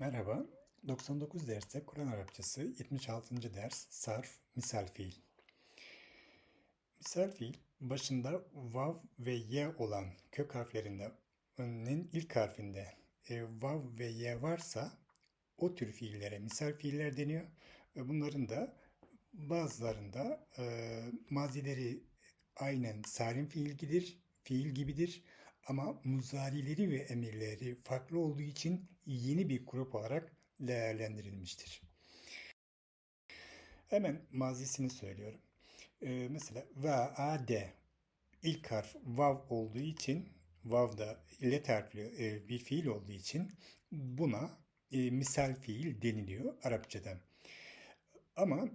Merhaba. 99 derste Kur'an Arapçası 76. ders sarf misal fiil. Misal fiil başında vav ve ye olan kök harflerinden ilk harfinde e, vav ve ye varsa o tür fiillere misal fiiller deniyor. Ve bunların da bazılarında e, mazileri aynen salim fiil gibidir, fiil gibidir. Ama muzarileri ve emirleri farklı olduğu için yeni bir grup olarak değerlendirilmiştir. Hemen mazisini söylüyorum. Ee, mesela va ade ilk harf vav olduğu için vav da illet harfli e, bir fiil olduğu için buna e, misal fiil deniliyor Arapçada. Ama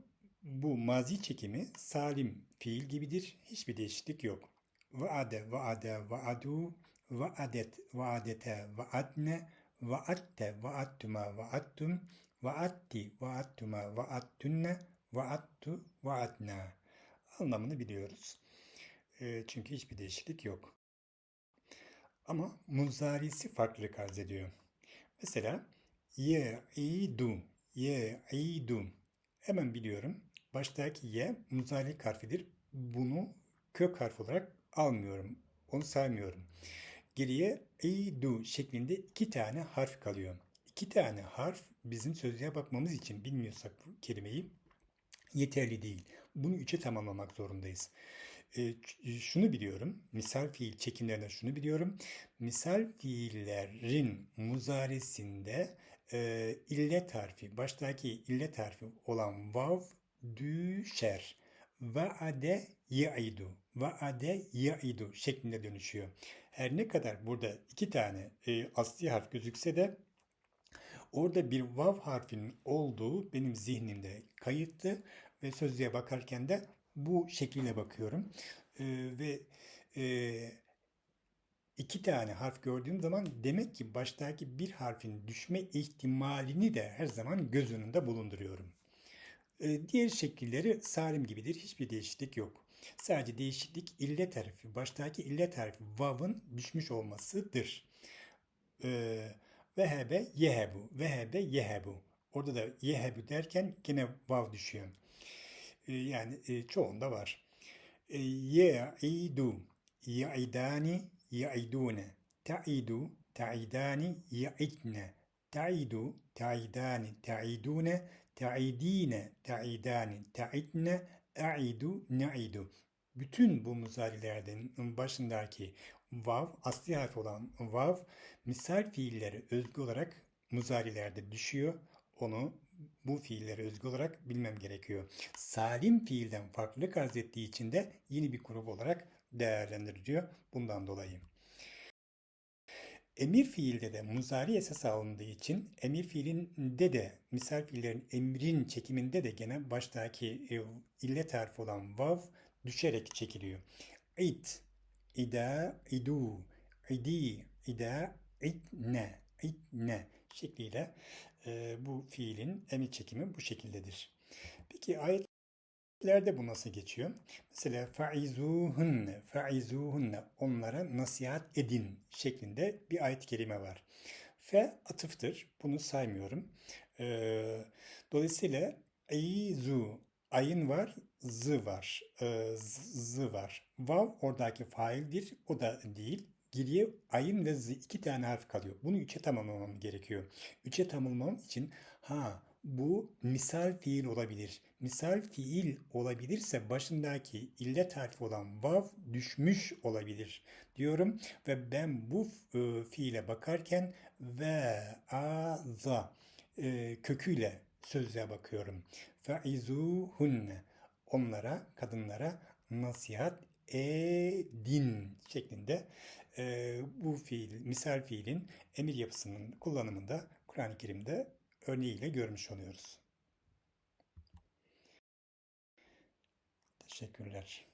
bu mazi çekimi salim fiil gibidir. Hiçbir değişiklik yok. Vaade, vaade, vaadu, vaadet, vaadete, vaadne, vaatte, vaattuma, vaattum, vaatti, vaattuma, vaattunne, vaattu, vaatna. Anlamını biliyoruz. E, çünkü hiçbir değişiklik yok. Ama muzarisi farklılık arz ediyor. Mesela ye'idu, ye'idu. Hemen biliyorum. Baştaki ye muzari harfidir. Bunu kök harf olarak almıyorum. Onu saymıyorum. Geriye idu şeklinde iki tane harf kalıyor. İki tane harf bizim sözlüğe bakmamız için bilmiyorsak bu kelimeyi yeterli değil. Bunu üçe tamamlamak zorundayız. E, şunu biliyorum. Misal fiil çekimlerinden şunu biliyorum. Misal fiillerin muzaresinde e, illet harfi, baştaki illet harfi olan vav düşer. Vaade ya'idu, vaade ya'idu şeklinde dönüşüyor. Her ne kadar burada iki tane e, asli harf gözükse de orada bir vav harfinin olduğu benim zihnimde kayıtlı ve sözlüğe bakarken de bu şekilde bakıyorum. E, ve e, iki tane harf gördüğüm zaman demek ki baştaki bir harfin düşme ihtimalini de her zaman göz önünde bulunduruyorum. E, diğer şekilleri salim gibidir. Hiçbir değişiklik yok. Sadece değişiklik illet harfi, baştaki illet harfi vav'ın düşmüş olmasıdır. Ee, vehebe yehebu, vehebe yehebu. Orada da yehebu derken yine vav düşüyor. Ee, yani e, çoğunda var. Ee, ye'idu, ye'idani, ye'idune. Ta'idu, ta'idani, ye'idne. Ta'idu, ta'idani, ta'idune, ta'idine, ta'idani, ta'idne, A'idu, na'idu. Bütün bu muzarilerden başındaki vav, asli harf olan vav, misal fiilleri özgü olarak muzarilerde düşüyor. Onu bu fiillere özgü olarak bilmem gerekiyor. Salim fiilden farklılık arz ettiği için de yeni bir grup olarak değerlendiriliyor bundan dolayı. Emir fiilde de muzari esas alındığı için emir fiilinde de misal fiillerin emrin çekiminde de gene baştaki e, illet harfi olan vav düşerek çekiliyor. İd, ida, idu, idi, ida, idne, idne şekliyle e, bu fiilin emir çekimi bu şekildedir. Peki ayet Ayetlerde bu nasıl geçiyor? Mesela faizuhunne, faizuhunne onlara nasihat edin şeklinde bir ayet kelime var. Fe atıftır. Bunu saymıyorum. Ee, dolayısıyla eizu ayın var, z var. Ee, z var. Vav oradaki faildir. O da değil. Geriye ayın ve z iki tane harf kalıyor. Bunu üçe tamamlamam gerekiyor. Üçe tamamlamam için ha bu misal fiil olabilir. Misal fiil olabilirse başındaki illet harfi olan vav düşmüş olabilir diyorum ve ben bu e, fiile bakarken ve aza e, köküyle sözlüğe bakıyorum. Feizuhunne onlara kadınlara nasihat edin şeklinde e, bu fiil misal fiilin emir yapısının kullanımında Kur'an-ı Kerim'de örneğiyle görmüş oluyoruz. Teşekkürler.